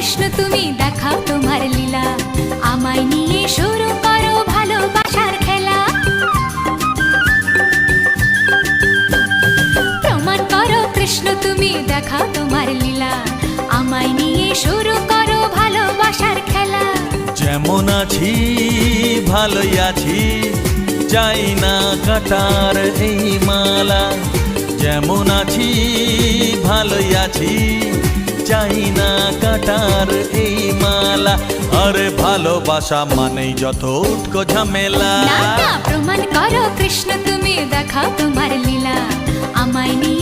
কৃষ্ণ, তুমি দেখাও তোমার লীলা। আমায় নিয়ে শুরু করো ভালোবাসার খেলা। প্রমাণ করো কৃষ্ণ, তুমি দেখাও তোমার লীলা। আমায় নিয়ে শুরু করো ভালোবাসার খেলা। যেমন আছি, ভালোই আছি চাই না কাটার এই মালা। যেমন আছি, ভালোই আছি চাই না কাটার এই মালা। আরে ভালোবাসা মানেই যত উটকো ঝামেলা। প্রমাণ করো কৃষ্ণ, তুমি দেখাও তোমার লীলা। আমায় নিয়ে